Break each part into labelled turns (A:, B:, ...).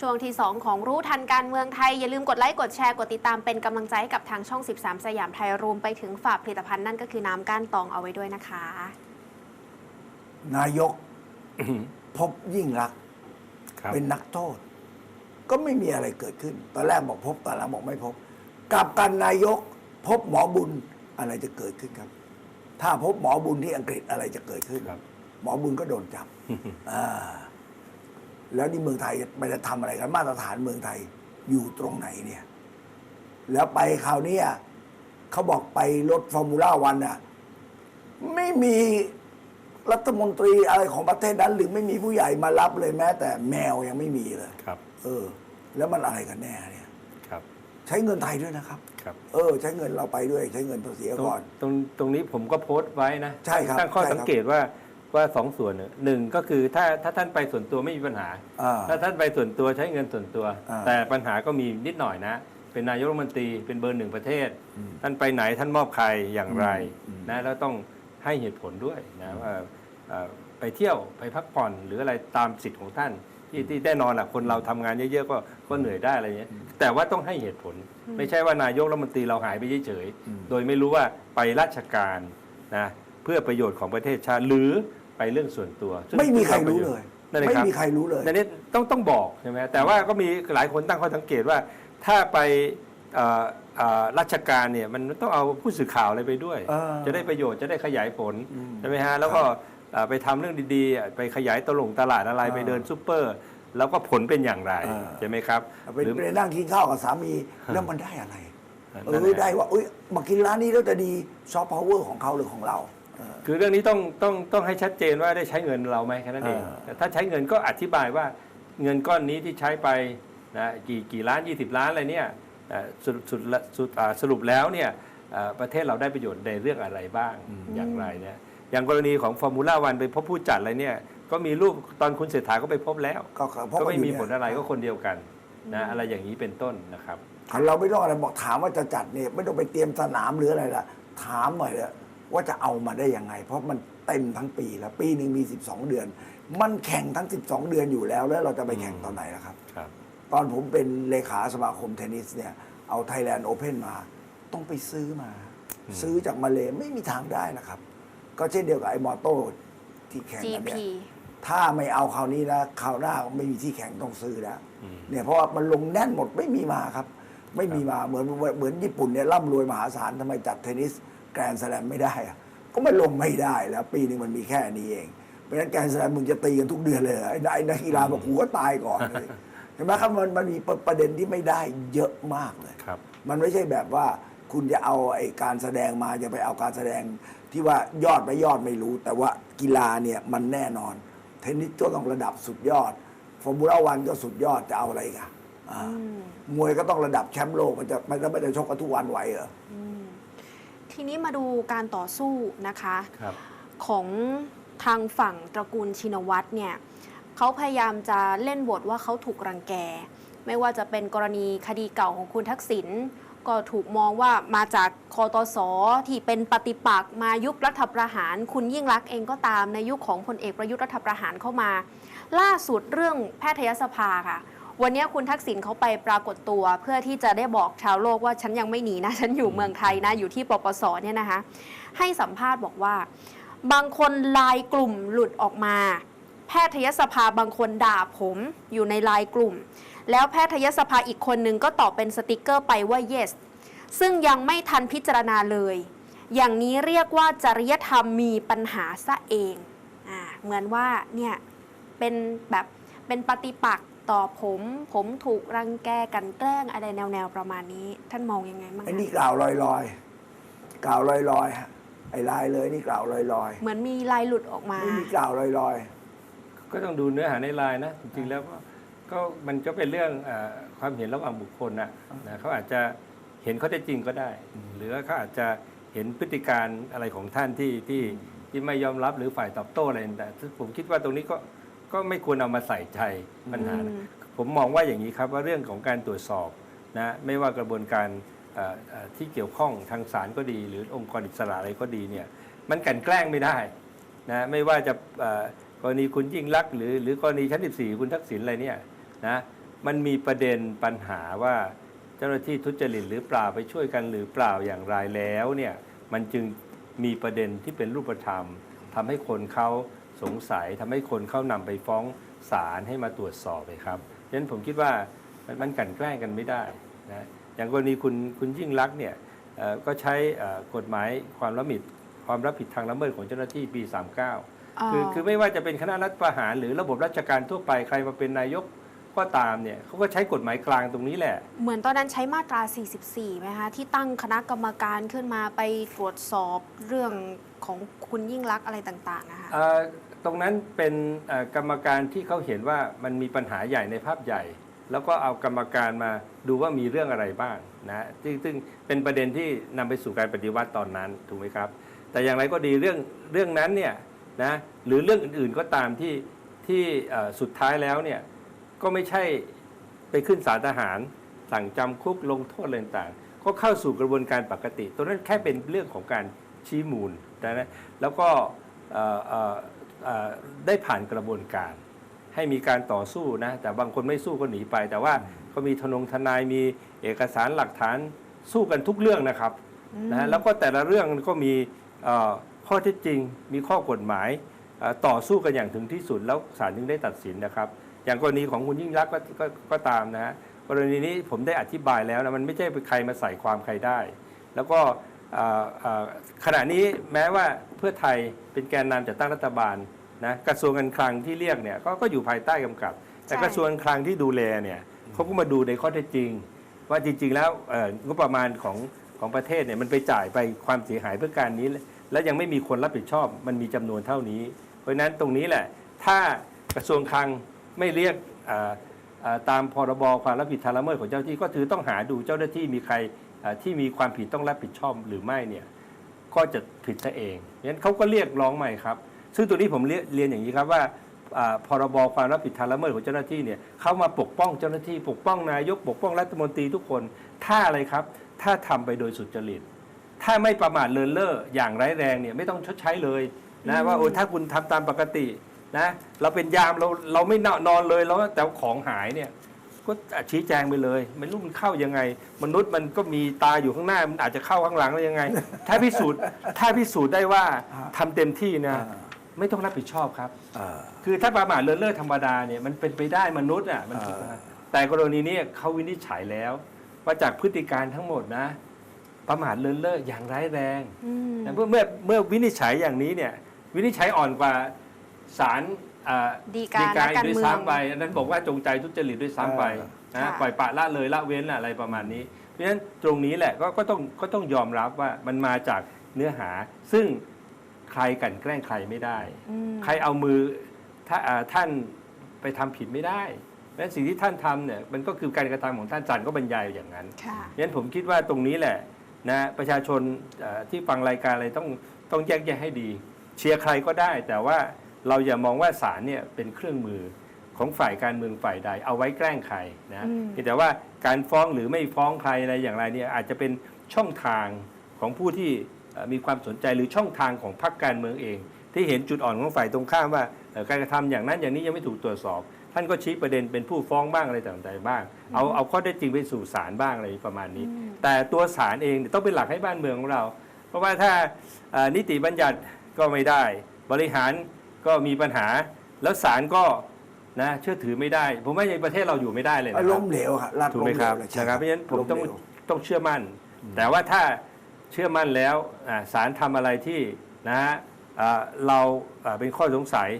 A: ช่วงที่ 2 ของรู้ทันการเมืองไทย อย่าลืมกดไลค์ กดแชร์ กดติดตามเป็นกำลังใจให้กับทางช่อง 13 สยามไทยรวมไปถึงฝากผลิตภัณฑ์นั่นก็คือน้ำก้านตองเอาไว้ด้วยนะคะ
B: นายกพบยิ่งรักษณ์
C: ครับ
B: เป็นนักโทษ ก็ไม่มีอะไรเกิดขึ้น ตอนแรกบอกพบตอนหลังบอกไม่พบ กลับกันนายก พบหมอบุญอะไรจะเกิดขึ้นครับ ถ้าพบหมอบุญที่อังกฤษอะไรจะเกิดขึ้น
C: ครับ
B: หมอบุญก็โดนจับ อ่า แล้วนี่เมืองไทยมันจะทำอะไรกันมาตรฐานเมืองไทยอยู่ตรงไหนเนี่ย แล้วไปคราวเนี้ยเขาบอกไปรถฟอร์มูล่าวันน่ะไม่มีรัฐมนตรีอะไรของประเทศนั้น หรือไม่มีผู้ใหญ่มารับเลยแม้ แต่แมวยังไม่มีเลย
C: ครับ
B: เออ แล้วมันอะไรกันแน่เนี่ย
C: ครับ
B: ใช้เงินไทยด้วยนะครับ
C: ครับ
B: เออ ใช้เงินเราไปด้วย ใช้เงินภาษี
C: ตรง
B: ก่อน
C: ตรงตรงนี้ผมก็โพสต์ไว้นะ
B: ใช่ครับ
C: ตั้งข้อ
B: ใช่ครับ
C: สังเกตว่า ว่าสองส่วนเนี่ยหนึ่งก็คือถ้าถ้าท่านไปส่วนตัวไม่มีปัญหา
B: อ่า
C: ถ้าท่านไปส่วนตัวใช้เงินส่วนตัว
B: อ่า
C: แต่ปัญหาก็มีนิดหน่อยนะ เป็นนายกรัฐมนตรีเป็นเบอร์หนึ่งประเทศ
B: อืม
C: ท่านไปไหนท่านมอบใครอย่างไร
B: อืม
C: นะแล้วต้องให้เหตุผลด้วยนะว่าเอ่อไปเที่ยวไปพักผ่อนหรืออะไรตามสิทธิ์ของท่าน ที่ที่แน่นอนแหละคนเราทำงานเยอะๆก็ก็เหนื่อยได้อะไรเงี้ยแต่ว่าต้องให้เหตุผล ไม่ใช่ว่านายกรัฐมนตรีเราหายไปเฉยๆ
B: อืม
C: โดยไม่รู้ว่าไปราชการนะเพื่อประโยชน์ของประเทศชาติหรือ ไปเรื่องส่วนตัวซึ่ง
B: ไม่มีใครรู้เลย
C: นั่นเอง
B: ไม่
C: ครับ
B: มีใครรู้เลย
C: ในนี้ต้องต้องบอกใช่ไหมแต่ว่าก็มีหลายคนตั้งข้อสังเกตว่า ถ้าไปเอ่อเอ่อราชการเนี่ยมันต้องเอาผู้สื่อข่าวอะไรไปด้วย
B: เออ
C: จะได้ประโยชน์จะได้ขยายผล
B: อืม
C: ใช่ไหมฮะแล้วก็เอ่อไปทำเรื่องดีๆอะไปขยายตลงตลาดอะไร
B: เออ
C: ไปเดินซูเปอร์ แล้วก็ผลเป็นอย่างไร
B: เออ
C: ใช่ไหมครับ
B: ไป
C: หรือ
B: ไปนั่งกินข้าวกับสามีแล้วมันได้อะไรเอ
C: นั่นแห
B: อ
C: ละ
B: ได้ว่าเอ้ยมากินร้านนี้แล้วจะดีซอฟต์พาวเวอร์ของเขาหรือของเราเออ
C: คือเรื่องนี้ต้องต้องต้องให้ชัดเจนว่าได้ใช้เงินเราไหมแค่นั้นเอง
B: เออ
C: แต่ถ้าใช้เงินก็อธิบายว่าเงินก้อนนี้ที่ใช้ไปนะกี่กี่ล้าน 20 ล้านอะไรเนี่ยเอ่อสรุปสุดละสุดอ่าสรุปแล้วเนี่ยเอ่อประเทศเราได้ประโยชน์ในเรื่องอะไรบ้างอย่างไรเนี่ยอย่างกรณีของฟอร์มูล่าวันไปพบผู้จัดอะไรเนี่ยก็มีรูปตอนคุณเศรษฐาก็ไปพบแล้ว
B: ก็เพราะ
C: ก็
B: ว่า
C: ไม่
B: อยู่
C: มี
B: เนี่ย
C: ผลอะไรก็คนเดียวกันนะอะไรอย่างนี้เป็นต้นนะครับ
B: เราไม่ต้องอะไรบอกถามว่าจะจัดเนี่ยไม่ต้องไปเตรียมสนามหรืออะไรล่ะ ถามหน่อยเลย ว่าจะเอามาได้ยังไง เพราะมันเต็มทั้งปีแล้ว ปีหนึ่งมี 12 เดือน มันแข่งทั้ง 12 เดือนอยู่แล้ว แล้วเราจะไปแข่งตอนไหนล่ะครับ
C: ครับ
B: ตอนผมเป็นเลขาสมาคมเทนนิสเนี่ยเอา Thailand Open มา ต้องไปซื้อมา ซื้อจากมาเลไม่มีทางได้นะครับ ก็เช่นเดียวกับไอ้มอโต้ที่แข่งกัน
A: GP
B: เนี่ยถ้าไม่เอาคราวนี้นะคราวหน้าไม่มีที่แข่งต้องซื้อแล้ว
C: อืม
B: เนี่ยเพราะว่ามันลงแน่นหมดไม่มีมาครับ ไม่มีมาเหมือนเหมือนญี่ปุ่นเนี่ยร่ำรวยมหาศาลทำไมจัดเทนนิส แกรนด์สแลมไม่ได้อะก็ไม่ลงไม่ได้แล้ว ปีหนึ่งมันมีแค่นี้เอง เพราะฉะนั้นแกรนด์สแลมมึงจะตีกันทุกเดือนเลยเหรอไอ้ไอ้นักกีฬาบอกกูก็ตายก่อนเลยเห็นไหมครับมันมันมีประเด็นที่ไม่ได้เยอะมากเลย
C: ครับ
B: มันไม่ใช่แบบว่าคุณจะเอาไอ้การแสดงมาจะไปเอาการแสดงที่ว่ายอดไม่ยอดไม่รู้ แต่ว่ากีฬาเนี่ยมันแน่นอน เทนนิสก็ต้องระดับสุดยอดฟอร์มูล่าวันก็สุดยอดจะเอาอะไรอีกันอ่ามวยก็ต้องระดับแชมป์โลกมันจะมันจะไม่ได้ชกกันทุกวันไหวเหรอ
A: ทีนี้มาดูการต่อสู้นะคะ
C: ครับ
A: ของทางฝั่งตระกูลชินวัตรเนี่ยเขาพยายามจะเล่นบทว่าเขาถูกรังแก ไม่ว่าจะเป็นกรณีคดีเก่าของคุณทักษิณก็ถูกมองว่ามาจากคอตสที่เป็นปฏิปักษ์มายุครัฐประหาร คุณยิ่งรักษณ์เองก็ตามในยุคของพลเอกประยุทธ์รัฐประหารเข้ามา ล่าสุดเรื่องแพทยสภาค่ะ วันนี้คุณทักษิณเขาไปปรากฏตัว เพื่อที่จะได้บอกชาวโลกว่าฉันยังไม่หนีนะ ฉันอยู่เมืองไทยนะ อยู่ที่ปปสเนี่ยนะคะให้สัมภาษณ์บอกว่า บางคนลายกลุ่มหลุดออกมา แพทยสภาบางคนด่าผม อยู่ในลายกลุ่ม แล้วแพทยสภาอีกคนนึงก็ตอบเป็นสติกเกอร์ไปว่า yes ซึ่งยังไม่ทันพิจารณาเลย อย่างนี้เรียกว่าจริยธรรมมีปัญหาซะเองอเหมือนว่าเนี่ยเป็นแบบเป็นปฏิปักษ์ ต่อผม ผมถูกรังแกกลันแกล้งอะไรแนวๆประมาณนี้ ท่านมองยังไงบ้าง
B: ไอ้
A: คะ
B: นี่กล่าวลอยๆกล่าวลอยๆฮะไอ้ลายเลยนี่กล่าวลอย
A: เหมือนมีลายหลุดออก
B: ๆ
A: มา
B: ไม่มีกล่าวลอย
C: ก็ต้องดูเนื้อหาในไลน์นะจริงๆแล้วก็ก็มันก็เป็นเรื่องเออความเห็นระหว่างบุคคลนะนะเขาอาจจะเห็นข้อเท็จจริงก็ได้ หรือเขาอาจจะเห็นพฤติการอะไรของท่านที่ที่ที่ไม่ยอมรับหรือฝ่ายตอบโต้อะไรแต่างๆผมคิดว่าตรงนี้ก็ ก็ไม่ควรเอามาใส่ใจปัญหานะ
A: อืม
C: ผมมองว่าอย่างนี้ครับว่าเรื่องของการตรวจสอบนะไม่ว่ากระบวนการเอ่อเอ่อที่เกี่ยวข้องทางศาลก็ดี หรือองค์กรอิสระอะไรก็ดีเนี่ยมันกลันแกล้งไม่ได้นะไม่ว่าจะเอ่อกรณีคุณยิ่งรักษณ์หรือหรือกรณีชั้น 14 คุณทักษิณอะไรเนี่ยนะมันมีประเด็นปัญหาว่าเจ้าหน้าที่ทุจริตหรือเปล่าไปช่วยกันหรือเปล่าอย่างไรแล้วเนี่ยมันจึงมีประเด็นที่เป็นรูปธรรมทำให้คนเขา สงสัยทำให้คนเขานำไปฟ้องศาลให้มาตรวจสอบเลยครับฉะนั้นผมคิดว่ามันมันกลันแกล้งกันไม่ได้นะอย่างกรณีคุณคุณยิ่งรักษณ์เนี่ยเอ่อก็ใช้เอ่อกฎหมายความรับผิดความรับผิดทางละเมิดของเจ้าหน้าที่ปี 39 คือคือไม่ว่าจะเป็นคณะรัฐประหาร หรือระบบราชการทั่วไปใครมาเป็นนายกก็ตามเนี่ยเขาก็ใช้กฎหมายกลางตรงนี้แหละ
A: เหมือนตอนนั้นใช้มาตรา 44ไหมคะที่ตั้งคณะกรรมการขึ้นมาไปตรวจสอบเรื่องของคุณยิ่งรักษณ์อะไรต่างๆนะคะ
C: เอ่อ ตรงนั้นเป็นกรรมการที่เขาเห็นว่ามันมีปัญหาใหญ่ในภาพใหญ่ แล้วก็เอากรรมการมาดูว่ามีเรื่องอะไรบ้างนะซึ่งซึ่งเป็นประเด็นที่นำไปสู่การปฏิวัติตอนนั้นถูกไหมครับ แต่อย่างไรก็ดีเรื่องเรื่องนั้นเนี่ยนะหรือเรื่องอื่นๆก็ตามที่ที่สุดท้ายแล้วเนี่ยก็ไม่ใช่ไปขึ้นศาลทหาร สั่งจำคุกลงโทษอะไรต่างก็เข้าสู่กระบวนการปกติตรงนั้นแค่เป็นเรื่องของการชี้มูลนะแล้วก็ เอ่อเอ่อเอ่อได้ผ่านกระบวนการ ให้มีการต่อสู้นะแต่บางคนไม่สู้ก็หนีไป แต่ว่าก็มีทนงทนายมีเอกสารหลักฐานสู้กันทุกเรื่องนะครับนะแล้วก็แต่ละเรื่องก็มีเอ่อข้อเท็จจริง มีข้อกฎหมายเอ่อต่อสู้กันอย่างถึงที่สุดแล้วศาลจึงได้ตัดสินนะครับ อย่างกรณีของคุณยิ่งรักษณ์ก็ก็ก็ตามนะฮะกรณีนี้ผมได้อธิบายแล้วนะมันไม่ใช่เป็นใครมาใส่ความใครได้ แล้วก็เอ่อเอ่อ ขณะนี้แม้ว่าเพื่อไทยเป็นแกนนำจัดตั้งรัฐบาลนะกระทรวงการคลังที่เรียกเนี่ยก็ก็อยู่ภายใต้กำกับ แต่
A: ใช่
C: กระทรวงการคลังที่ดูแลเนี่ยเขาก็มาดูในข้อเท็จจริง ว่าจริง ๆ แล้วเอ่องบประมาณของของประเทศเนี่ยมันไปจ่ายไปความเสียหายเพื่อการนี้ แล้วยังไม่มีคนรับผิดชอบมันมีจำนวนเท่านี้ เพราะฉะนั้นตรงนี้แหละ ถ้ากระทรวงคลังไม่เรียกเอ่อเอ่อตามพรบความรับผิดทางละเมิดของเจ้าหน้าที่ก็ถือต้องหาดูเจ้าหน้าที่มีใครเอ่อ ที่มีความผิดต้องรับผิดชอบหรือไม่เนี่ยก็จะผิดซะเองงั้นเขาก็เรียกร้องใหม่ครับ ซึ่งตัวนี้ผมเรียนเรียนอย่างนี้ครับว่าอ่าพรบความรับผิดทางละเมิดของเจ้าหน้าที่เนี่ยเขามาปกป้องเจ้าหน้าที่ ปกป้องนายกปกป้องรัฐมนตรีทุกคน ถ้าอะไรครับ ถ้าทำไปโดยสุจริต ถ้าไม่ประมาทเลินเล่ออย่างร้ายแรงเนี่ยไม่ต้องชดใช้เลยนะว่าโอ้ถ้าคุณทำตามปกตินะเราเป็นยามเราเราไม่นอนเลยแล้วแต่ของหายเนี่ย ก็ชี้แจงไปเลยไม่รู้มันเข้ายังไง มนุษย์มันก็มีตาอยู่ข้างหน้ามันอาจจะเข้าข้างหลังแล้วยังไง ถ้าพิสูจน์ถ้าพิสูจน์ได้ว่าทำเต็มที่นะ
B: อ่า
C: ไม่ต้องรับผิดชอบครับ
B: เอ่อ
C: คือถ้าประมาทเลินเล่อธรรมดาเนี่ยมันเป็นไปได้มนุษย์อะมัน
B: เออ
C: แต่กรณีนี้เขาวินิจฉัยแล้ว ว่าจากพฤติการทั้งหมดนะ ประมาทเลินเล่ออย่างร้ายแรง
A: อืม
C: นะเมื่อเมื่อเมื่อวินิจฉัยอย่างนี้เนี่ย วินิจฉัยอ่อนกว่าศาล อ่า
A: ดีกานักการ
C: ด้วย
A: เมือง
C: ซ้ำไปอันนั้นบอกว่าจงใจทุจริตด้วยซ้ำไปนะ
A: ค่ะ
C: ปล่อยปละละเลยละเว้นอะไรประมาณนี้ เพราะฉะนั้นตรงนี้แหละก็ก็ต้องก็ต้องยอมรับว่ามันมาจากเนื้อหา ซึ่งใครกลันแกล้งใครไม่ได้
A: อืม
C: ใครเอามือถ้าอ่าท่านไปทำผิดไม่ได้และสิ่งที่ท่านทำเนี่ยมันก็คือการกระทำของท่านศาลก็บรรยายอย่างนั้น
A: ค่ะ
C: งั้นผมคิดว่าตรงนี้แหละนะประชาชนเอ่อที่ฟังรายการอะไรต้องต้องแยกแยะให้ดี เชียร์ใครก็ได้ แต่ว่า เราอย่ามองว่าศาลเนี่ยเป็นเครื่องมือของฝ่ายการเมืองฝ่ายใด เอาไว้แกล้งใครนะ
A: อืม
C: เพียงแต่ว่าการฟ้องหรือไม่ฟ้องใครอะไรอย่างไรเนี่ยอาจจะเป็นช่องทางของผู้ที่เอ่อมีความสนใจหรือช่องทางของพรรคการเมืองเอง ที่เห็นจุดอ่อนของฝ่ายตรงข้ามว่าเอ่อการกระทำอย่างนั้นอย่างนี้ยังไม่ถูกตรวจสอบ ท่านก็ชี้ประเด็นเป็นผู้ฟ้องบ้างอะไรต่างๆบ้าง เอาเอาข้อได้จริงไปสู่ศาลบ้างอะไรประมาณนี้
A: อืม
C: แต่ตัวศาลเองเนี่ยต้องเป็นหลักให้บ้านเมืองของเรา เพราะว่าถ้าเอ่อนิติบัญญัติก็ไม่ได้ บริหาร ก็มีปัญหา แล้วศาลก็นะเชื่อถือไม่ได้ ผมว่าในประเทศเราอยู่ไม่ได้เลยนะค
B: ล้
C: รับ
B: มเหลวครับรัฐ
C: ถูก
B: ล้
C: ไหม
B: มเห
C: ค
B: ล
C: รั
B: ว
C: บ
B: เลย
C: นะครับเพราะฉะนั้นผมต้อง
B: ล้เหลว
C: ต้องเชื่อมั่น แต่ว่าถ้าเชื่อมั่นแล้วอ่าศาลทำอะไรที่นะฮะอ่าเราอ่าเป็นข้อสงสัย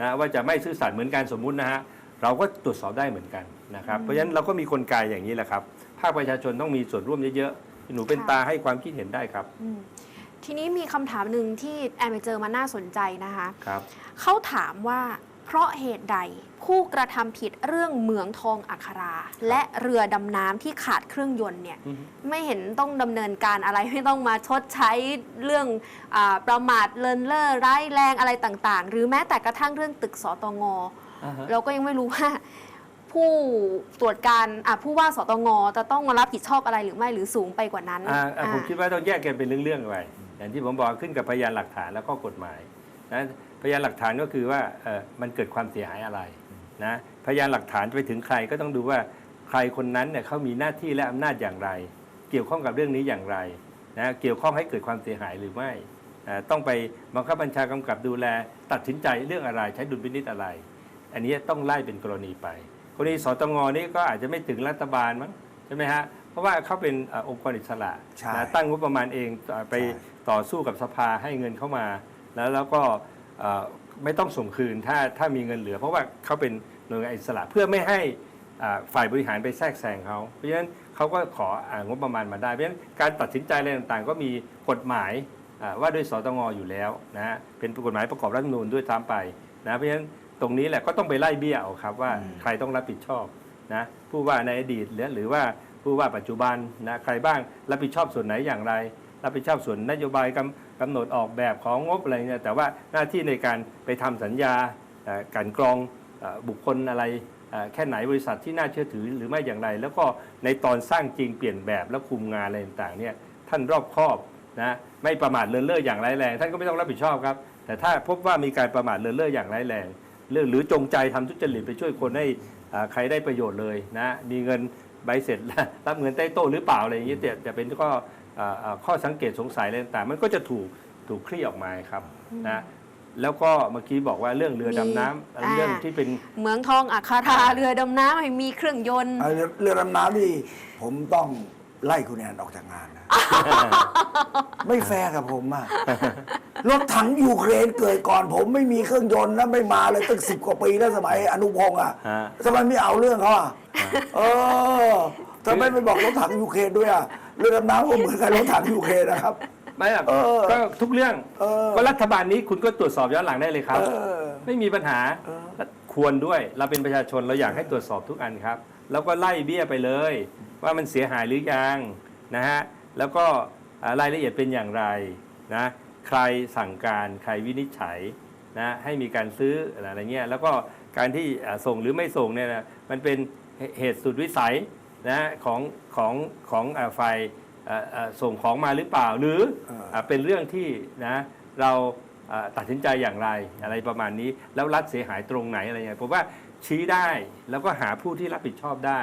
C: นะว่าจะไม่ซื่อสัตย์เหมือนกันสมมุตินะฮะเราก็ตรวจสอบได้เหมือนกันนะครับเพราะฉะนั้นเราก็มีกลไกอย่างนี้แหละครับภาคประชาชนต้องมีส่วนร่วมเยอะๆหนูเป็น
A: ค่ะ
C: ตาให้ความคิดเห็นได้ครับ
A: อืม ทีนี้มีคำถามหนึ่งที่แอมไปเจอมาน่าสนใจนะคะ
C: ครับ
A: เขาถามว่าเพราะเหตุใดผู้กระทำผิดเรื่องเหมืองทองอัครา และเรือดำน้ำที่ขาดเครื่องยนต์เนี่ย
C: อือฮึ
A: ไม่เห็นต้องดำเนินการอะไรไม่ต้องมาชดใช้เรื่องอาประมาทเลินเล่อร้ายแรงอะไรต่างๆ หรือแม้แต่กระทั่งเรื่องตึกสตง
C: อ่าฮะ
A: เราก็ยังไม่รู้ว่า ผู้ตรวจการอะผู้ว่าสตงจะต้องมารับผิดชอบอะไรหรือไม่หรือสูงไปกว่านั้น
C: อ่าอ่า
A: อ่า
C: ผมคิดว่าต้องแยกกันเป็นเรื่องๆไป อย่างที่ผมบอกขึ้นกับพยานหลักฐานแล้วก็กฎหมายนะพยานหลักฐานก็คือว่าเออมันเกิดความเสียหายอะไรนะพยานหลักฐานไปถึงใครก็ต้องดูว่าใครคนนั้นเนี่ยเขามีหน้าที่และอำนาจอย่างไร เกี่ยวข้องกับเรื่องนี้อย่างไรนะเกี่ยวข้องให้เกิดความเสียหายหรือไม่อ่าต้องไปบังคับบัญชากำกับดูแล ตัดสินใจเรื่องอะไรใช้ดุลพินิจอะไร อันนี้ต้องไล่เป็นกรณีไปกรณีสตงนี่ก็อาจจะไม่ถึงรัฐบาลมั้งใช่ไหมฮะเพราะว่าเขาเป็นเอ่อองค์กรอิสระ
B: ใช่
C: นะตั้งงบประมาณเองเอ่อไป
B: ใช่
C: ต่อสู้กับสภาให้เงินเข้ามา แล้วแล้วก็เอ่อไม่ต้องส่งคืนถ้าถ้ามีเงินเหลือ เพราะว่าเขาเป็นหน่วยงานอิสระเพื่อไม่ให้อ่าฝ่ายบริหารไปแทรกแซงเขาเพราะฉะนั้นเขาก็ขออางบประมาณมาได้เพราะฉะนั้นการตัดสินใจอะไรต่างๆ ก็มีกฎหมายอ่าว่าด้วยสตงอยู่แล้วนะฮะเป็นกฎหมายประกอบรัฐธรรมนูญด้วยตามไปนะเพราะฉะนั้นตรงนี้แหละก็ต้องไปไล่เบี้ยเอาครับว่าใครต้องรับผิดชอบนะผู้ว่าในอดีตหรือหรือว่าผู้ว่าปัจจุบันนะใครบ้างรับผิดชอบส่วนไหนอย่างไร รับผิดชอบส่วนนโยบายกำกำหนดออกแบบของงบอะไรเนี่ยแต่ว่าหน้าที่ในการไปทำสัญญาการกรองบุคคลอะไรแค่ไหนบริษัทที่น่าเชื่อถือหรือไม่อย่างไร แล้วก็ในตอนสร้างจริงเปลี่ยนแบบแล้วคุมงานอะไรต่างๆเนี่ยท่านรอบคอบนะไม่ประมาทเลินเล่ออย่างร้ายแรงท่านก็ไม่ต้องรับผิดชอบครับแต่ถ้าพบว่ามีการประมาทเลินเล่ออย่างร้ายแรงหรือหรือจงใจทำทุจริตไปช่วยคนให้ใครได้ประโยชน์เลยนะมีเงินใบเสร็จรับเงินใต้โต๊ะหรือเปล่าอะไรอย่างนี้แต่แต่เป็นข้อเอ่อเอ่อ ข้อสังเกตสงสัยอะไรต่างๆมันก็จะถูกถูกคลี่ออกมาครับนะแล้วก็เมื่อกี้บอกว่าเรื่องเรือดำน้ำ
A: อ่า
C: เรื่องที่เป็น
A: เหมืองทองอัคราเรือดำน้ำให้มีเครื่องยนต์
B: เอาเรือเรือดำน้ำนี่ผมต้องไล่คุณแอนออกจากงานนะไม่แฟร์กับผมอะรถถังยูเครนเกิดก่อน ผมไม่มีเครื่องยนต์นะไม่มาเลยตั้งสิบกว่าปีแล้วสมัยอนุพงศ์อะ
C: ฮะ
B: ทำไมไม่เอาเรื่องเขาอะเออ ทำไมไม่บอกรถถังยูเครนด้วยอะเรือดำน้ำก็เหมือนกับรถถังยูเครนนะครับ
C: ไม่หรอก
B: เออ
C: ก็ทุกเรื่อง
B: เออ
C: ก็รัฐบาลนี้คุณก็ตรวจสอบย้อนหลังได้เลยครับ
B: เออ
C: ไม่มีปัญหา
B: เออ
C: และควรด้วยเราเป็นประชาชนเราอยากให้ตรวจสอบทุกอันครับ แล้วก็ไล่เบี้ยไปเลย ว่ามันเสียหายหรือยังนะฮะแล้วก็อ่ารายละเอียดเป็นอย่างไรนะใครสั่งการใครวินิจฉัยนะให้มีการซื้ออะไรเงี้ยแล้วก็การที่อ่าส่งหรือไม่ส่งเนี่ยนะมันเป็นเหตุสุดวิสัย นะของของของอ่าฝ่ายอ่าอ่าส่งของมาหรือเปล่าหรือ
B: เออ
C: อ่าเป็นเรื่องที่นะเราอ่าตัดสินใจอย่างไรอะไรประมาณนี้ แล้วรัฐเสียหายตรงไหนอะไรเงี้ยผมว่าชี้ได้แล้วก็หาผู้ที่รับผิดชอบได้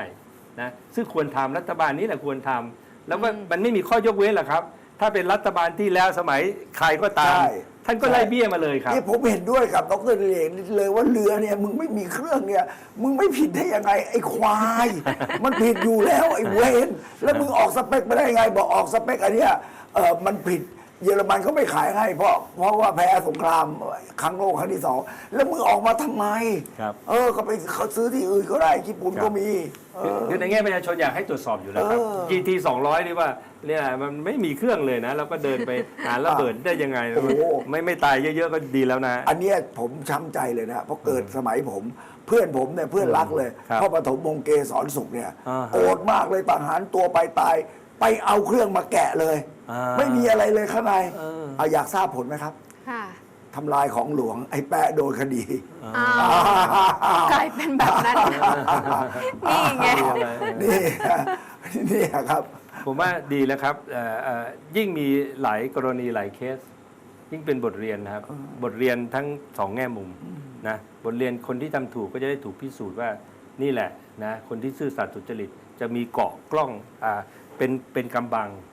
C: นะซึ่งควรทำรัฐบาลนี้แหละควรทำแล้วก็
A: อืม
C: มันไม่มีข้อยกเว้นหรอกครับ ถ้าเป็นรัฐบาลที่แล้วสมัยใครก็ตาม
B: ใช่
C: ท่านก็ไล่เบี้ยมาเลยครับ
B: นี่ผมเห็นด้วยกับดรเดชเลยว่าเรือเนี่ยมึงไม่มีเครื่องเนี่ย มึงไม่ผิดได้ยังไงไอ้ควาย มันผิดอยู่แล้วไอ้เวนแล้วมึงออกสเปคไม่ได้ยังไงบอกออกสเปคอันเนี้ยเออมันผิด เยอรมันเขาไม่ขายให้เพราะเพราะว่าแพ้สงครามครั้งโลกครั้งที่สองแล้วมึงออกมาทำไม
C: ครับ
B: เออก็ไปเขาซื้อที่อื่นก็ได้ญี่ปุ่นก็มีเอ
C: คือ
B: อ
C: คือในแง่ประชาชนอยากให้ตรวจสอบอยู่แล้วครับ
B: เออ
C: GT 200นี่ว่าเนี่ยมันไม่มีเครื่องเลยนะ แล้วก็เดินไปหาระเบิดได้ยังไง
B: โอ้โห
C: ไม่ไม่ตายเยอะๆก็ดีแล้วนะ
B: อันเนี้ยผมช้ำใจเลยนะเพราะเกิดสมัยผมเพื่อนผมเนี่ยเพื่อนรักเลย
C: ครับ
B: พ่อปฐมวงศ์เกสรสุขเนี่ย
C: อ่าฮะ
B: โกรธมากเลยประหารตัวไปตายไปเอาเครื่องมาแกะเลย
C: อ่า
B: ไม่มีอะไรเลยข้างใน
C: เออ
B: เอาอยากทราบผลไหมครับ
A: ค่ะ
B: ทำลายของหลวง ไอ้แปะโดนคดี
A: อ้าวกลายเป็นแบบนั้น นี่ไง
B: นี่นี่ครับ
C: ผมว่าดีแล้วครับเอ่อเอ่อยิ่งมีหลายกรณีหลายเคส ยิ่งเป็นบทเรียนนะครับ บทเรียนทั้งสองแง่มุมนะ บทเรียนคนที่ทำถูกก็จะได้ถูกพิสูจน์ว่านี่แหละนะ คนที่ซื่อสัตย์สุจริตจะมีเกาะกล้องอ่าเป็นเป็นกำบังอ่า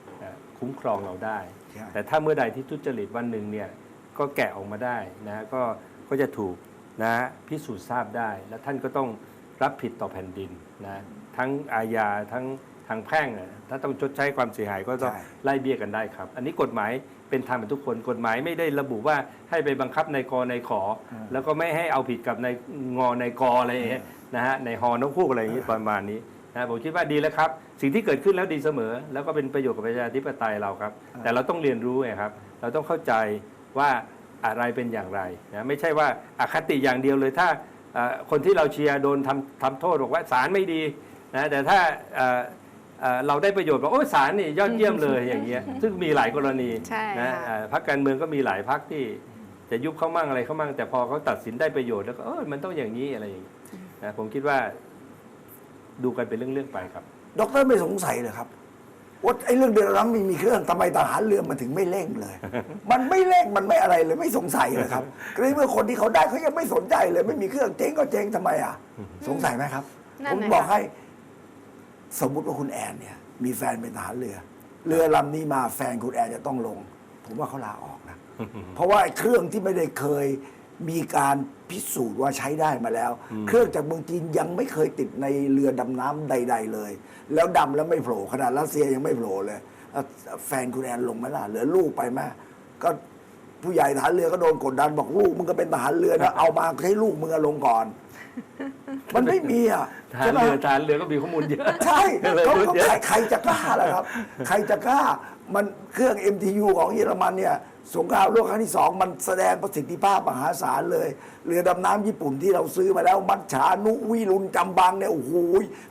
C: คุ้มครองเราได้
B: ใช่
C: แต่ถ้าเมื่อใดที่ทุจริตวันหนึ่งเนี่ยก็แกะออกมาได้นะก็ก็จะถูกนะพิสูจน์ทราบได้ แล้วท่านก็ต้องรับผิดต่อแผ่นดินนะทั้งอาญาทั้งทางแพ่งอะถ้าต้องชดใช้ความเสียหายก็ต้อง
B: ใช่
C: ไล่เบี้ยกันได้ครับ อันนี้กฎหมายเป็นธรรมกับทุกคนกฎหมายไม่ได้ระบุว่าให้ไปบังคับในกในขอ แล้วก็ไม่ให้เอาผิดกับในงอในกออะไรอย่างเงี้ยนะฮะในฮอนกคู่อะไรอย่างงี้ประมาณนี้ นะผมคิดว่าดีแล้วครับ สิ่งที่เกิดขึ้นแล้วดีเสมอ แล้วก็เป็นประโยชน์กับประชาธิปไตยเราครับ แต่เราต้องเรียนรู้ไงครับ เราต้องเข้าใจว่าอะไรเป็นอย่างไรนะไม่ใช่ว่าอาคติอย่างเดียวเลยถ้าเอ่อคนที่เราเชียร์โดนทำทำโทษบอกว่าศาลไม่ดีนะแต่ถ้าเอ่อเอ่อเราได้ประโยชน์บอกโอ้ศาลนี่ยอดเยี่ยมเลยอย่างเงี้ยซึ่งมีหลายกรณี
A: ใช่
C: นะ
A: ค่ะ
C: เอ่อพรรคการเมืองก็มีหลายพรรคที่จะยุบเขามั่งอะไรเขามั่งแต่พอเขาตัดสินได้ประโยชน์แล้วก็เออมันต้องอย่างนี้อะไรอย่างนี้นะผมคิดว่า ดูกันเป็นเรื่องๆไปครับ
B: ดรไม่สงสัยเลยครับว่าไอ้เรื่องเรือดำน้ำมีมีเครื่องทำไมทหารเรือมันถึงไม่เร่งเลย มันไม่เร่งมันไม่อะไรเลยไม่สงสัยเลยครับก็เลยเมื่อคนที่เขาได้เขายังไม่สนใจเลย ไม่มีเครื่องเจ๊งก็เจ๊งทำไมอะ สงสัยไหมครับ
A: นั่น
B: ผม
A: น่ะ
B: บอก
A: ค่ะ
B: ให้ สมมุติว่าคุณแอนเนี่ย มีแฟนเป็นทหารเรือ เรือลำนี้มาแฟนคุณแอนจะต้องลง ผมว่าเขาลาออกนะ เพราะว่าไอ้เครื่องที่ไม่ได้เคย มีการพิสูจน์ว่าใช้ได้มาแล้ว เครื่องจากเมืองจีนยังไม่เคยติดในเรือดำน้ำใด ๆ เลย แล้วดำแล้วไม่โผล่ขนาดรัสเซียยังไม่โผล่เลยเอ่อแฟนคุณแอนลงไหมล่ะเหลือลูกไปไหมก็ผู้ใหญ่ทหารเรือก็โดนกดดันบอกลูกมึงก็เป็นทหารเรือนะเอามาให้ลูกมึงอะลงก่อน มันไม่มีอะ
C: ทหาร
B: ใช่ไหม
C: เรือทหารเรือก็มีข้อมูลเยอะ
B: ใช่
C: เลย
B: เขา
C: รู้
B: เขา
C: เยอะ
B: ใครใครจะกล้าล่ะครับ ใครจะกล้ามันเครื่อง MTU ของเยอรมันเนี่ย สงครามโลกครั้งที่สองมันแสดงประสิทธิภาพมหาศาลเลย เรือดำน้ำญี่ปุ่นที่เราซื้อมาแล้ว มัดฉานุวิรุณจำบังเนี่ยโอ้โห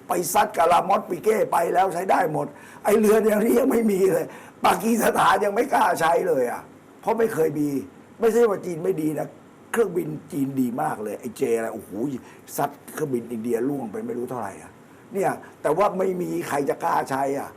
B: ไปซัดกาลามอสปิเก้ไปแล้วใช้ได้หมด ไอเรืออย่างนี้ยังไม่มีเลย ปากีสถานยังไม่กล้าใช้เลยอะ เพราะไม่เคยมี ไม่ใช่ว่าจีนไม่ดีนะเครื่องบินจีนดีมากเลยไอเจอะไรโอ้โหซัดเครื่องบินอินเดียล่วงไปไม่รู้เท่าไหร่อะเนี่ยแต่ว่าไม่มีใครจะกล้าใช้อะ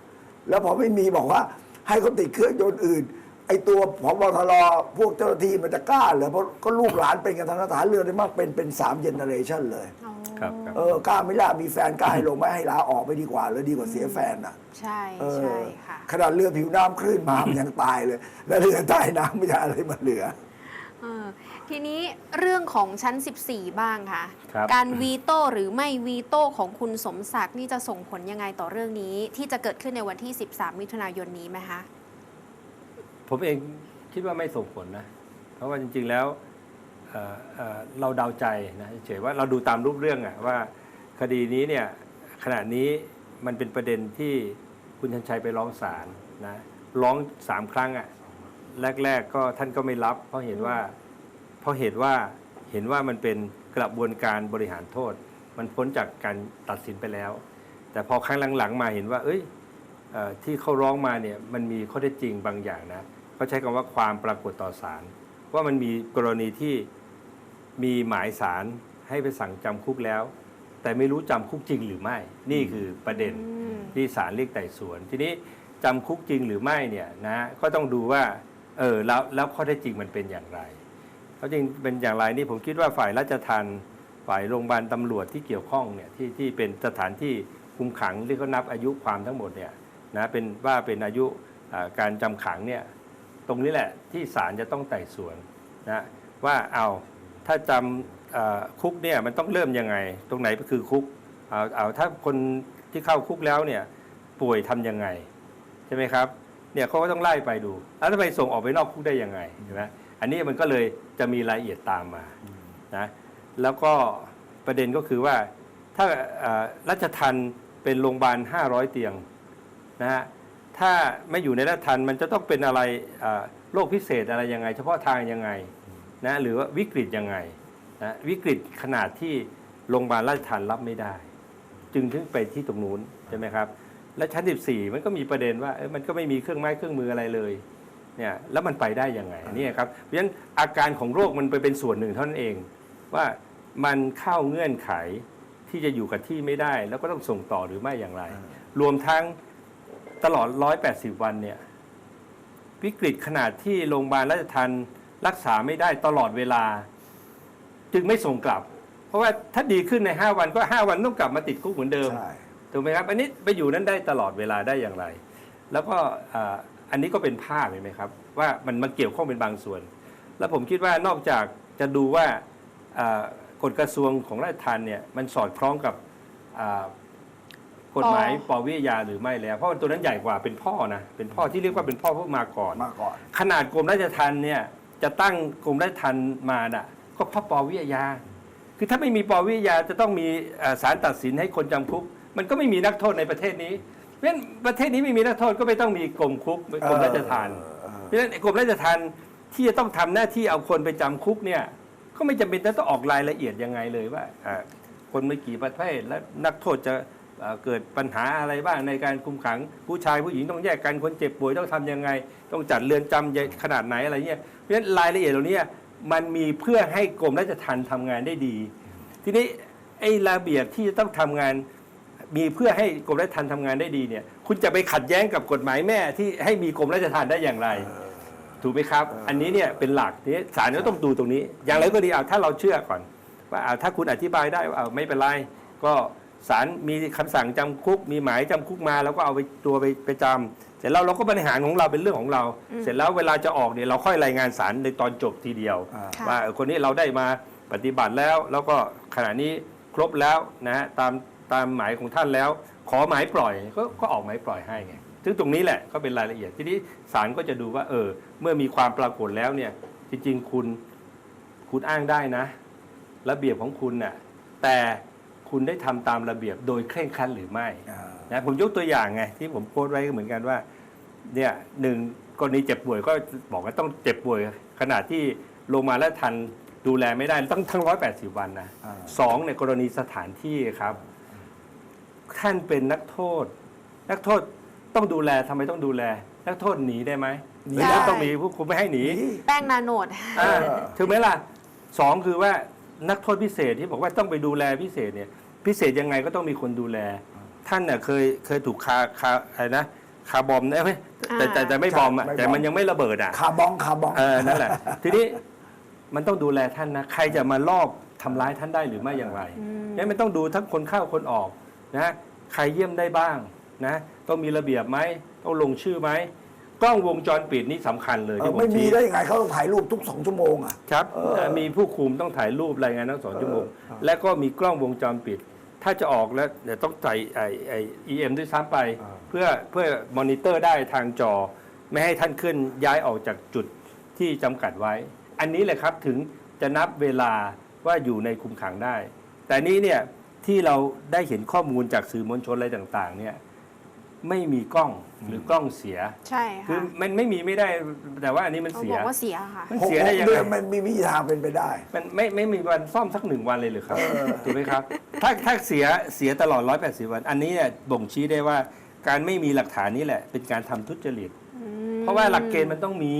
B: แล้วพอไม่มีบอกว่า ให้เขาติดเครื่องยนต์อื่น ไอ้ตัวพบทรพวกเจ้าหน้าที่มันจะกล้าเหรอเพราะก็ลูกหลานเป็นกันทางทหารเรือได้มากเป็นเป็นสามเจเนอเรชันเลย
A: อ๋อ
C: ครับครับ
B: เออกล้าไม่ล่ามีแฟนกล้าให้ลงไม่ให้ลาออกไปดีกว่าแล้วดีกว่าเสียแฟนอะ
A: ใช่
B: เออ
A: ใช่ค่ะ
B: ขนาดเรือผิวน้ำคลื่นมามันยังตายเลย แล้วเรือใต้น้ำไม่จะอะไรมาเหลือ
A: เออทีนี้เรื่องของชั้น 14 บ้างค่ะ
C: ครับ
A: การวีโต้หรือไม่วีโต้ของคุณสมศักดิ์นี่จะส่งผลยังไงต่อเรื่องนี้ ที่จะเกิดขึ้นในวันที่ 13 มิถุนายนนี้ไหมคะ
C: ผมเองคิดว่าไม่ส่งผลนะ เพราะว่าจริง ๆ แล้วเอ่อเอ่อเราเดาใจนะเฉยๆว่าเราดูตามรูปเรื่องอะว่าคดีนี้เนี่ยขณะนี้มันเป็นประเด็นที่คุณชันชัยไปร้องศาลนะร้องสามครั้งอะแรก ๆ ก็ท่านก็ไม่รับ เพราะเห็นว่าเพราะเหตุว่าเห็นว่ามันเป็นกระบวนการบริหารโทษ มันพ้นจากการตัดสินไปแล้ว แต่พอครั้งหลังๆ มาเห็นว่า เอ้ยเอ่อที่เขาร้องมาเนี่ยมันมีข้อเท็จจริงบางอย่างนะ เขาใช้คำว่าความปรากฏต่อศาลว่ามันมีกรณีที่มีหมายสารให้ไปสั่งจำคุกแล้ว แต่ไม่รู้จำคุกจริงหรือไม่ นี่คือประเด็น
A: อืม
C: ที่ศาลเรียกไต่สวน ทีนี้จำคุกจริงหรือไม่เนี่ยนะก็ต้องดูว่าเออแล้วแล้วข้อเท็จจริงมันเป็นอย่างไรเขาจริงเป็นอย่างไรนี่ผมคิดว่าฝ่ายราชทัณฑ์ฝ่ายโรงพยาบาลตำรวจที่เกี่ยวข้องเนี่ยที่ที่เป็นสถานที่คุมขังที่เขานับอายุความทั้งหมดเนี่ยนะเป็นว่าเป็นอายุอ่าการจำขังเนี่ย ตรงนี้แหละที่ศาลจะต้องไต่สวนนะว่าเอาถ้าจำคุกเนี่ยมันต้องเริ่มยังไง ตรงไหนก็คือคุกเอาเอาถ้าคนที่เข้าคุกแล้วเนี่ยป่วยทำยังไงใช่ไหมครับเนี่ยเขาก็ต้องไล่ไปดูแล้วทำไมส่งออกไปนอกคุกได้ยังไงใช่ไหมอันนี้มันก็เลยจะมีรายละเอียดตามมานะแล้วก็ประเด็นก็คือว่าถ้าอ่ารัชทันเป็นโรงพยาบาล 500 เตียงนะฮะ ถ้าไม่อยู่ในรัฐทันมันจะต้องเป็นอะไรอ่าโรคพิเศษอะไรยังไง เฉพาะทางยังไงนะหรือว่าวิกฤตยังไงนะวิกฤตขนาดที่โรงพยาบาลราชทันรับไม่ได้ จึงถึงไปที่ตรงนู้นใช่ไหมครับ และชั้น 14 มันก็มีประเด็นว่าเอ้ยมันก็ไม่มีเครื่องไม้เครื่องมืออะไรเลยเนี่ยแล้วมันไปได้ยังไงอันนี้ครับเพราะฉะนั้นอาการของโรคมันไปเป็นส่วนหนึ่งเท่านั้นเอง ว่ามันเข้าเงื่อนไขที่จะอยู่กับที่ไม่ได้ แล้วก็ต้องส่งต่อหรือไม่อย่างไร รวมทั้ง ตลอด 180 วันเนี่ยวิกฤตขนาดที่โรงพยาบาลราชทันรักษาไม่ได้ตลอดเวลา จึงไม่ส่งกลับ เพราะว่าถ้าดีขึ้นใน 5 วันก็ 5 วันต้องกลับมาติดคุกเหมือนเดิม
B: ใช่
C: ถูกไหมครับ อันนี้ไปอยู่นั้นได้ตลอดเวลาได้อย่างไร แล้วก็อ่าอันนี้ก็เป็นภาพเห็นไหมครับ ว่ามันมาเกี่ยวข้องเป็นบางส่วน แล้วผมคิดว่านอกจากจะดูว่าอ่ากฎกระทรวงของราชทันเนี่ยมันสอดคล้องกับอ่า กฎหมายปวิทยาหรือไม่แล้ว เพราะว่าตัวนั้นใหญ่กว่าเป็นพ่อนะเป็นพ่อที่เรียกว่าเป็นพ่อผู้มาก่อน
B: มาก่อน
C: ขนาดกรมราชทัณฑ์เนี่ยจะตั้งกรมราชทัณฑ์มาน่ะ ก็เพราะปวิทยา คือถ้าไม่มีปวิทยาจะต้องมีเอ่อศาลตัดสินให้คนจำคุก มันก็ไม่มีนักโทษในประเทศนี้เพราะฉะนั้นประเทศนี้ไม่มีนักโทษก็ไม่ต้องมีกรมคุกกรมราชทัณฑ์
B: เออ
C: เพราะฉะนั้นไอ้กรมราชทัณฑ์ที่จะต้องทำหน้าที่เอาคนไปจำคุกเนี่ย ก็ไม่จำเป็นต้องออกรายละเอียดยังไงเลยว่าอ่าคนไม่กี่ประเภทและนักโทษจะ เอ่อเกิดปัญหาอะไรบ้างในการคุมขัง ผู้ชายผู้หญิงต้องแยกกันคนเจ็บป่วยต้องทำยังไง ต้องจัดเรือนจำใหญ่ขนาดไหนอะไรเงี้ยเพราะฉะนั้นรายละเอียดเหล่านี้มันมีเพื่อให้กรมราชทัณฑ์ทำงานได้ดี ทีนี้ไอ้ระเบียบที่จะต้องทำงานมีเพื่อให้กรมราชทัณฑ์ทำงานได้ดีเนี่ยคุณจะไปขัดแย้งกับกฎหมายแม่ที่ให้มีกรมราชทัณฑ์ได้อย่างไร ถูกไหมครับ อันนี้เนี่ยเป็นหลักนี้ศาลก็ต้องดูตรงนี้ อย่างไรก็ดีเอาถ้าเราเชื่อก่อน ว่าเอาถ้าคุณอธิบายได้ว่าเอาไม่เป็นไรก็ ศาลมีคำสั่งจำคุก มีหมายจำคุกมา แล้วก็เอาไปตัวไปไปจำเสร็จแล้วเราก็บริหารของเราเป็นเรื่องของเรา เสร็จแล้วเวลาจะออกเนี่ยเราค่อยรายงานศาลในตอนจบทีเดียว
B: อ่า
A: ค่ะ
C: ว่าเออคนนี้เราได้มาปฏิบัติแล้ว แล้วก็ขณะนี้ครบแล้วนะฮะตามตามหมายของท่านแล้ว ขอหมายปล่อยก็ก็ออกหมายปล่อยให้ไงซึ่งตรงนี้แหละก็เป็นรายละเอียดทีนี้ศาลก็จะดูว่าเออเมื่อมีความปรากฏแล้วเนี่ยจริงๆคุณคุณอ้างได้นะ ระเบียบของคุณน่ะแต่ คุณได้ทำตามระเบียบโดยเคร่งครัดหรือไม่
B: อ่า
C: นะผมยกตัวอย่างไงที่ผมโพสต์ไว้ก็เหมือนกันว่าเนี่ยหนึ่งกรณีเจ็บป่วยก็บอกว่าต้องเจ็บป่วย ขนาดที่ลงมาแล้วทันดูแลไม่ได้ต้องทั้งร้อยแปดสิบวันนะ
B: อ่า
C: สองในกรณีสถานที่ครับ ท่านเป็นนักโทษ นักโทษต้องดูแลทำไมต้องดูแล นักโทษหนีได้ไหม
B: หนี
C: หรือ
A: ได้
C: ต้องมีผู้คุมไม่ให้หนี
B: นี่
A: แป้งนาโนด
C: อ่า
B: เออ
C: ถึงไหมล่ะสองคือว่านักโทษพิเศษที่บอกว่าต้องไปดูแลพิเศษเนี่ย พิเศษยังไงก็ต้องมีคนดูแล ท่านเน่ยเคยเคยถูกคาคาอะไรนะคาบอมได้ไหมแต่แต่แต่ไม่บอมอะ
B: ไม่บอม
C: แต่มันยังไม่ระเบิดอะ
B: คาร์บองคาร์บอง
C: เออนั่นแหละ ทีนี้มันต้องดูแลท่านนะใครจะมาลอบทำร้ายท่านได้หรือไม่อย่างไร
A: อืม
C: เนี่ยมันต้องดูทั้งคนเข้าคนออกนะใครเยี่ยมได้บ้างนะต้องมีระเบียบไหมต้องลงชื่อไหมกล้องวงจรปิดนี่สำคัญเลย
B: เอ
C: ที่
B: อ
C: ผม
B: ไม่มี
C: ชี้
B: ได้ยังไงเขาต้องถ่ายรูปทุกสองชั่วโมงอะ
C: ครับ
B: เออ
C: เอ่อมีผู้คุมต้องถ่ายรูปรายงานทั้งสองชั่วโมง
B: เออ
C: และก็มีกล้องวงจรปิด ถ้าจะออกแล้วเดี๋ยวต้องใส่ไอไอเอ็มด้วยซ้ำไป
B: เออ
C: เพื่อเพื่อมอนิเตอร์ได้ทางจอ ไม่ให้ท่านขึ้นย้ายออกจากจุดที่จำกัดไว้ อันนี้แหละครับถึงจะนับเวลาว่าอยู่ในคุมขังได้ แต่นี้เนี่ยที่เราได้เห็นข้อมูลจากสื่อมวลชนอะไรต่างๆเนี่ย ไม่มีกล้องหรือกล้องเสีย
A: ใช่
C: คือ
A: ค่ะ
C: มันไม่มีไม่ได้แต่ว่าอันนี้มัน
A: เขา
C: เสี
A: บ
C: ย
A: อกว่าเสียค่ะ
C: มัน
B: หก
C: เสียได้ยัง
B: เดื
C: ไง
B: อนมันมีวิธีทางเป็นไปได้
C: มันไม่ไม่มีวันซ่อมสักหนึ่งวันเลยเหรือครับถูกไหมครับ ถ้าถ้าเสียเสียตลอด 180 วัน อันนี้เนี่ยบ่งชี้ได้ว่าการไม่มีหลักฐานนี้แหละ เป็นการทำทุจริต เพราะว่าหลักเกณฑ์มันต้องมี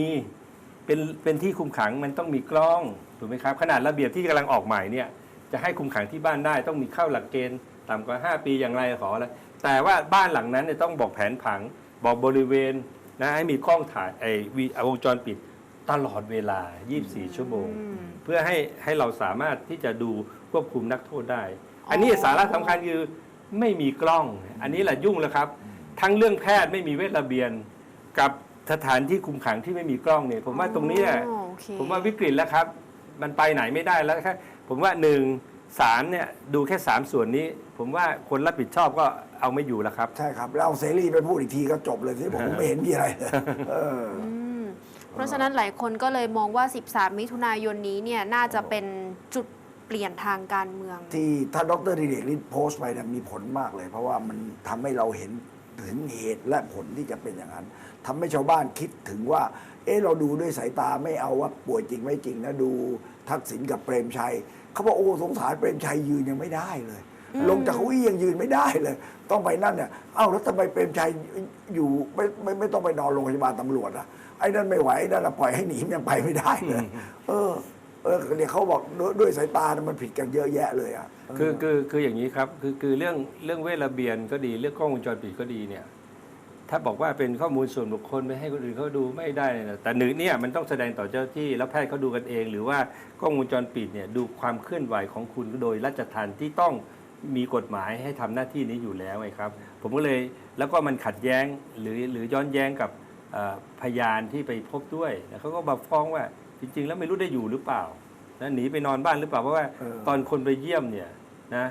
C: เป็นเป็นที่คุมขังมันต้องมีกล้องถูกไหมครับ ขนาดระเบียบที่กำลังออกใหม่เนี่ย จะให้คุมขังที่บ้านได้ต้องมีเข้าหลักเกณฑ์ต่ำกว่า 5 ปีอย่างไรขออะไร แต่ว่าบ้านหลังนั้นเนี่ยต้องบอกแผนผัง บอกบริเวณนะให้มีกล้องถ่ายไอ้วีวงจรปิดตลอดเวลา 24 ชั่วโมง
A: อืม
C: เพื่อให้ให้เราสามารถที่จะดูควบคุมนักโทษได้
A: อ๋ออั
C: อันนี้สาระสำคัญคือไม่มีกล้อง อันนี้แหละยุ่งแล้วครับ ทั้งเรื่องแพทย์ไม่มีเวชระเบียน กับสถานที่คุมขังที่ไม่มีกล้องเนี่ย ผมว่าตรงนี้เนี่ย
A: อ๋อโอเค
C: ผมว่าวิกฤตแล้วครับ มันไปไหนไม่ได้แล้วครับผมว่าหนึ่ง ศาลเนี่ยดูแค่สามส่วนนี้ ผมว่าคนรับผิดชอบก็เอาไม่อยู่แล้วครับ
B: ใช่ครับ แล้วเอาเสรีไปพูดอีกทีก็จบเลยที่ผมไม่เห็นมีอะไรเลยเออ
A: อืมเพราะฉะนั้นหลายคนก็เลยมองว่า 13 มิถุนายนนี้เนี่ยน่าจะเป็นจุดเปลี่ยนทางการเมือง
B: ที่ถ้าดรดิเรกฤทธิ์โพสต์ไปเนี่ยมีผลมากเลย เพราะว่ามันทำให้เราเห็นถึงเหตุและผลที่จะเป็นอย่างนั้นทำให้ชาวบ้านคิดถึงว่า เออเราดูด้วยสายตาไม่เอาว่าป่วยจริงไม่จริงนะดูทักษิณกับเปรมชัย เขาบอกโอ้สงสารเปรมชัยยืนยังไม่ได้เลย
A: อืม
B: ลงจากเก้าอี้ยังยืนไม่ได้เลย ต้องไปนั่นเนี่ยเอ้าแล้วทำไมเปรมชัยอยู่ไม่ไม่ไม่ต้องไปนอนโรงพยาบาลตำรวจอะไอ้นั่นไม่ไหวไอ้นั่นนะปล่อยให้หนีมันยังไปไม่ได้เลยเออ เออเนี่ยเขาบอกด้วยด้วยสายตาเนี่ยมันผิดกันเยอะแยะเลยอะ
C: คือคือคืออย่างนี้ครับ คือคือเรื่องเรื่องเวชระเบียนก็ดีเรื่องกล้องวงจรปิดก็ดีเนี่ย ถ้าบอกว่าเป็นข้อมูลส่วนบุคคลไปให้คนอื่นเขาดูไม่ได้นะแต่หนึ่งเนี่ยมันต้องแสดงต่อเจ้าหน้าที่แล้วแพทย์เขาดูกันเอง หรือว่ากล้องวงจรปิดเนี่ยดูความเคลื่อนไหวของคุณโดยราชทัณฑ์ที่ต้องมีกฎหมายให้ทำหน้าที่นี้อยู่แล้วไงครับ ผมก็เลยแล้วก็มันขัดแย้งหรือหรือย้อนแย้งกับเอ่อพยานที่ไปพบด้วยแล้วเขาก็มาฟ้องว่าจริง ๆ แล้วไม่รู้ได้อยู่หรือเปล่านะหนีไปนอนบ้านหรือเปล่าเพราะว่า
B: เออ
C: ตอนคนไปเยี่ยมเนี่ยนะ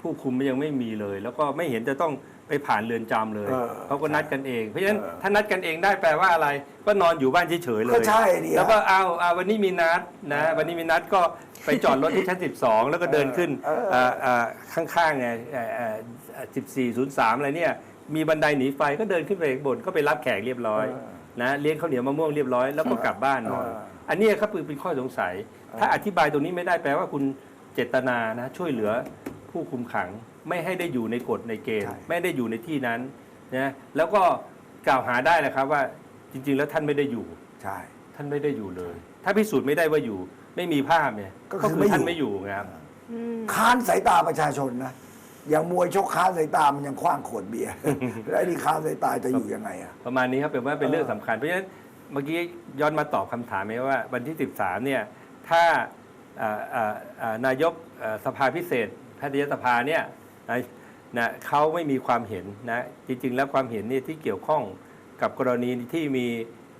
C: ผู้คุมมันยังไม่มีเลย แล้วก็ไม่เห็นจะต้อง ไปผ่านเรือนจำเลย
B: เออ
C: เขาก็นัดกันเองเพราะฉะนั้น
B: เออ
C: ถ้านัดกันเองได้แปลว่าอะไร ก็นอนอยู่บ้านเฉยๆเลย
B: ก็ใช่ดิ
C: แล้วก็เอาเอาวันนี้มีนัดนะ
B: เออ
C: วันนี้มีนัดก็ไปจอดรถที่ชั้น 12 แล้วก็เดินขึ้น
B: เออ
C: เอ่อเอ่อข้างๆไงเอ่อเอ่อ1403อะไรเนี่ยมีบันไดหนีไฟก็เดินขึ้นไปข้างบนก็ไปรับแขกเรียบร้อยนะเลี้ยงข้าวเหนียวมะม่วงเรียบร้อยแล้วก็กลับบ้านนอน
B: เออ
C: อันนี้ครับคือเป็นข้อสงสัย ถ้าอธิบายตรงนี้ไม่ได้แปลว่าคุณเจตนานะช่วยเหลือ ผู้คุมขังไม่ให้ได้อยู่ในกฎในเกณฑ์
B: ใช่
C: ไม่ได้อยู่ในที่นั้นนะแล้วก็กล่าวหาได้แหละครับว่าจริง ๆ แล้วท่านไม่ได้อยู่
B: ใช่
C: ท่านไม่ได้อยู่เลย ถ้าพิสูจน์ไม่ได้ว่าอยู่ไม่มีภาพเนี่ย
B: ก็
C: ก็
B: คือ
C: คือ
B: ไม่อยู่
C: ท่านไม่อยู่ไงครับ
A: อืม
B: ค้านสายตาประชาชนนะอย่างมวยชกค้าสายตามันยังคว้างขวดเบียร์แล้วไอ้นี่ค้าสายตาจะอยู่ยังไงอะ
C: ประมาณนี้ครับเป็นว่าเป็นเรื่อง
B: เออ
C: สำคัญเพราะฉะนั้นเมื่อกี้ย้อนมาตอบคำถามไหมว่าวันที่ 13เนี่ยถ้าเอ่อเอ่อเอ่อนายกเอ่อสภาพิเศษ แพทยสภาเนี่ยนะนะเขาไม่มีความเห็นนะจริง ๆ แล้วความเห็นเนี่ยที่เกี่ยวข้องกับกรณีที่มี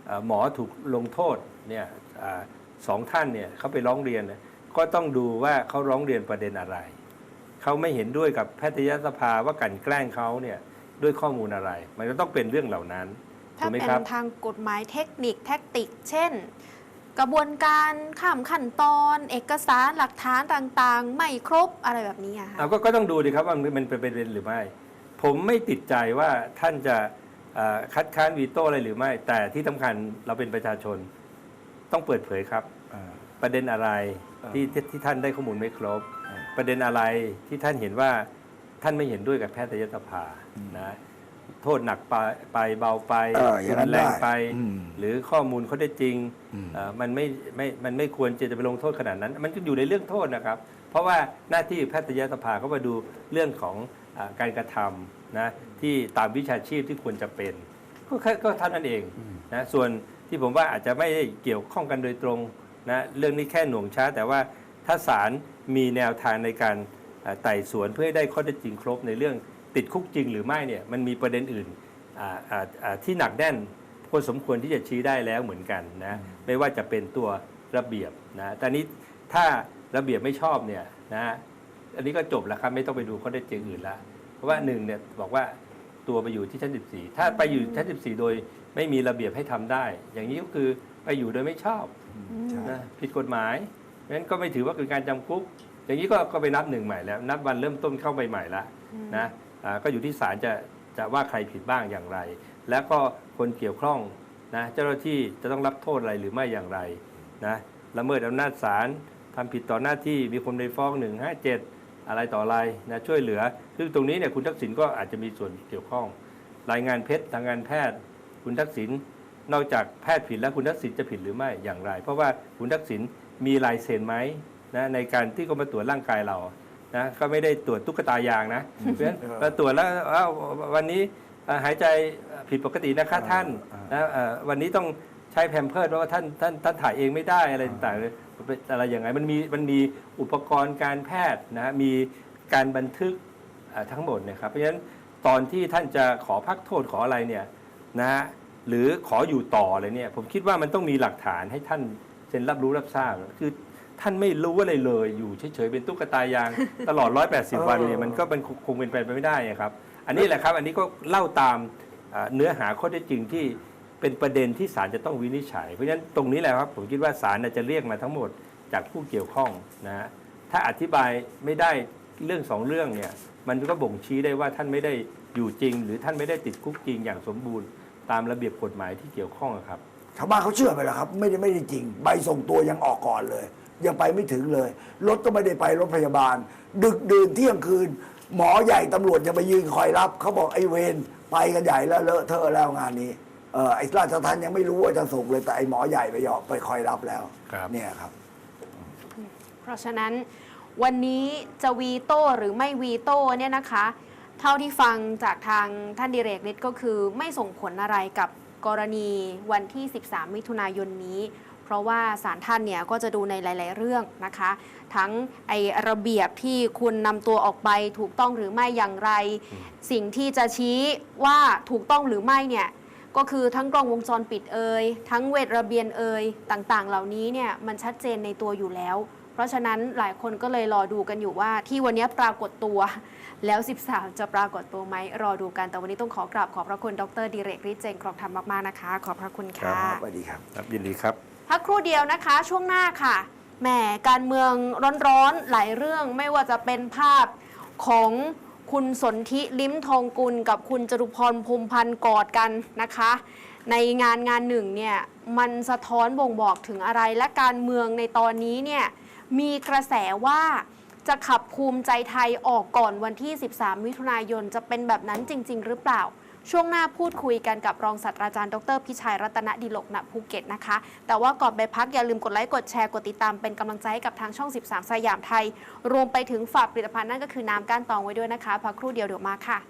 C: เอ่อหมอถูกลงโทษเนี่ยอ่าสองท่านเนี่ยเขาไปร้องเรียนนะก็ต้องดูว่าเขาร้องเรียนประเด็นอะไร เขาไม่เห็นด้วยกับแพทยสภาว่ากลันแกล้งเขาเนี่ยด้วยข้อมูลอะไร มันก็ต้องเป็นเรื่องเหล่านั้น
A: ถ้า
C: ถูกไหม
A: เป็น
C: ครับ
A: ทางกฎหมายเทคนิคแท็กติก เช่น กระบวนการข้ามขั้นตอน เอกสารหลักฐานต่างๆ ไม่ครบอะไรแบบนี้อะค่ะ
C: เอาก็ก็ต้องดูดีครับว่ามันมันเป็นประเด็นหรือไม่ ผมไม่ติดใจว่าท่านจะเอ่อคัดค้านวีโต้อะไรหรือไม่ แต่ที่สำคัญเราเป็นประชาชนต้องเปิดเผยครับประเด็นอะไรที่ที่ที่ท่านได้ข้อมูลไม่ครบ
B: อ่า
C: ประเด็นอะไรที่ท่านเห็นว่าท่านไม่เห็นด้วยกับแพทยสภานะ โทษหนักไปไปเบาไป
B: เอออย่างนั้น
C: รุนแรง
B: ได้
C: ไป
B: อืม
C: หรือข้อมูลเขาได้จริง
B: อืม
C: เอ่อมันไม่ไม่มันไม่ควรจะจะไปลงโทษขนาดนั้น มันก็อยู่ในเรื่องโทษนะครับ เพราะว่าหน้าที่แพทยสภาเขามาดูเรื่องของอาการกระทำนะที่ตามวิชาชีพที่ควรจะเป็น ก็แค่ก็เท่านั้นเองนะส่วนที่ผมว่าอาจจะไม่ได้เกี่ยวข้องกันโดยตรงนะเรื่องนี้แค่หน่วงช้า แต่ว่าถ้าศาลมีแนวทางในการเอ่อไต่สวนเพื่อให้ได้ข้อเท็จจริงครบในเรื่อง ติดคุกจริงหรือไม่เนี่ยมันมีประเด็นอื่นอ่าอ่าอ่าที่หนักแน่นพอสมควรที่จะชี้ได้แล้วเหมือนกันนะไม่ว่าจะเป็นตัวระเบียบนะแต่นี้ถ้าระเบียบไม่ชอบเนี่ยนะอันนี้ก็จบแล้วครับไม่ต้องไปดูข้อเท็จจริงอื่นละเพราะว่าหนึ่งเนี่ยบอกว่าตัวไปอยู่ที่ชั้น 14 ถ้าไปอยู่ชั้น 14 โดยไม่มีระเบียบให้ทำได้ อย่างนี้ก็คือไปอยู่โดยไม่ชอบ
B: ใช่
C: นะผิดกฎหมายงั้นก็ไม่ถือว่าเป็นการจำคุก อย่างนี้ก็ก็ไปนับหนึ่งใหม่แล้ว นับวันเริ่มต้นเข้าไปใหม่ละนะอ่า ก็อยู่ที่ศาลจะจะว่าใครผิดบ้างอย่างไร แล้วก็คนเกี่ยวข้องนะเจ้าหน้าที่จะต้องรับโทษอะไรหรือไม่อย่างไรนะละเมิดอำนาจศาลทำผิดต่อหน้าที่มีคนไปฟ้อง 157 อะไรต่ออะไรนะช่วยเหลือซึ่งตรงนี้เนี่ยคุณทักษิณก็อาจจะมีส่วนเกี่ยวข้อง รายงานเพชรทางการแพทย์ คุณทักษิณนอกจากแพทย์ผิดแล้วคุณทักษิณจะผิดหรือไม่อย่างไร เพราะว่าคุณทักษิณมีลายเซ็นไหมนะในการที่เขามาตรวจร่างกายเรา นะก็ไม่ได้ตรวจตุ๊กตายางนะเพราะฉะนั้น
B: เออ
C: เราตรวจแล้วอ้าววันนี้เอ่อหายใจผิดปกตินะคะท่าน
B: เออ
C: นะเอ่อวันนี้ต้องใช้แพมเพิร์ดเพราะว่าท่านท่านท่านถ่ายเองไม่ได้อะไรต่างๆเลยเป็นอะไรอย่างไรมันมีมันมีอุปกรณ์การแพทย์นะมีการบันทึกเอ่อทั้งหมดเนะครับเพราะฉะนั้นตอนที่ท่านจะขอพักโทษขออะไรเนี่ยนะฮะหรือขออยู่ต่ออะไรเนี่ยผมคิดว่ามันต้องมีหลักฐานให้ท่านเซ็นรับรู้รับทราบ คือ ท่านไม่รู้อะไรเลยอยู่เฉยๆเป็นตุ๊กตายาง ตลอด 180 วันเนี่ยมันก็มันคงเป็นไปไม่ได้อะครับ อันนี้แหละครับอันนี้ก็เล่าตามอ่าเนื้อหาข้อเท็จจริงที่เป็นประเด็นที่ศาลจะต้องวินิจฉัย เพราะฉะนั้นตรงนี้แหละครับผมคิดว่าศาลน่ะจะเรียกมาทั้งหมดจากผู้เกี่ยวข้องนะฮะถ้าอธิบายไม่ได้เรื่องสองเรื่องเนี่ยมันก็บ่งชี้ได้ว่าท่านไม่ได้อยู่จริง หรือท่านไม่ได้ติดคุกจริงอย่างสมบูรณ์ ตามระเบียบกฎหมายที่เกี่ยวข้องอะครับ
B: ชาวบ้านเขาเชื่อไปแล้วครับ ไม่ได้ไม่ได้จริง ใบส่งตัวยังออกก่อนเลย ยังไปไม่ถึงเลย รถก็ไม่ได้ไปรถพยาบาล ดึกดื่นเที่ยงคืน หมอใหญ่ตำรวจจะไปยืนคอยรับ เขาบอกไอ้เวรไปกันใหญ่แล้วเลอะเทอะแล้วงานนี้เออไอ้ราชทันยังไม่รู้ว่าจะส่งเลยแต่ไอ้หมอใหญ่ไปยอมไปคอยรับแล้ว
C: ครับ
B: เนี่ยครับ
A: เพราะฉะนั้นวันนี้จะวีโต้หรือไม่วีโต้เนี่ยนะคะ เท่าที่ฟังจากทางท่านดิเรกฤทธิ์ก็คือไม่ส่งผลอะไรกับกรณีวันที่ 13 มิถุนายนนี้เพ ราะว่าศาลท่านเนี่ยก็จะดูในหลาย ๆ เรื่องนะคะ ทั้งไอระเบียบที่คุณนำตัวออกไปถูกต้องหรือไม่อย่างไร สิ่งที่จะชี้ว่าถูกต้องหรือไม่เนี่ยก็คือทั้งกล้องวงจรปิดเอ่ยทั้งเวทระเบียนเอ่ยต่าง ๆ เหล่านี้เนี่ยมันชัดเจนในตัวอยู่แล้ว เพราะฉะนั้นหลายคนก็เลยรอดูกันอยู่ว่าที่วันนี้ปรากฏตัว แล้ว 13 จะปรากฏตัวไหมรอดูกัน แต่วันนี้ต้องขอกราบขอบพระคุณดรดิเรกฤทธิ์เจงครองธรรมมาก ๆ นะคะ ขอบพระคุณค่ะ
B: สวัสดีครับ
C: ครับยินดีครับ
A: พักครู่เดียวนะคะช่วงหน้าค่ะแหมการเมืองร้อนๆหลายเรื่องไม่ว่าจะเป็นภาพของคุณสนธิลิ้มทองกุล กับคุณจรุพรพรหมพันธ์กอดกันนะคะ ในงานงานหนึ่งเนี่ยมันสะท้อนบ่งบอกถึงอะไรและการเมืองในตอนนี้เนี่ยมีกระแสว่าจะขับภูมิใจไทยออกก่อนวันที่ 13 มิถุนายนจะเป็นแบบนั้นจริง ๆ หรือเปล่า ช่วงหน้าพูดคุยกันกับรองศาสตราจารย์ดรพิชัยรัตนดิลกณภูเก็ตนะคะ แต่ว่าก่อนไปพักอย่าลืมกดไลค์กดแชร์กดติดตามเป็นกำลังใจให้กับทางช่อง 13 สยามไทย รวมไปถึงฝากผลิตภัณฑ์นั่นก็คือน้ำก้านตองไว้ด้วยนะคะพักครู่เดียวเดี๋ยวมาค่ะ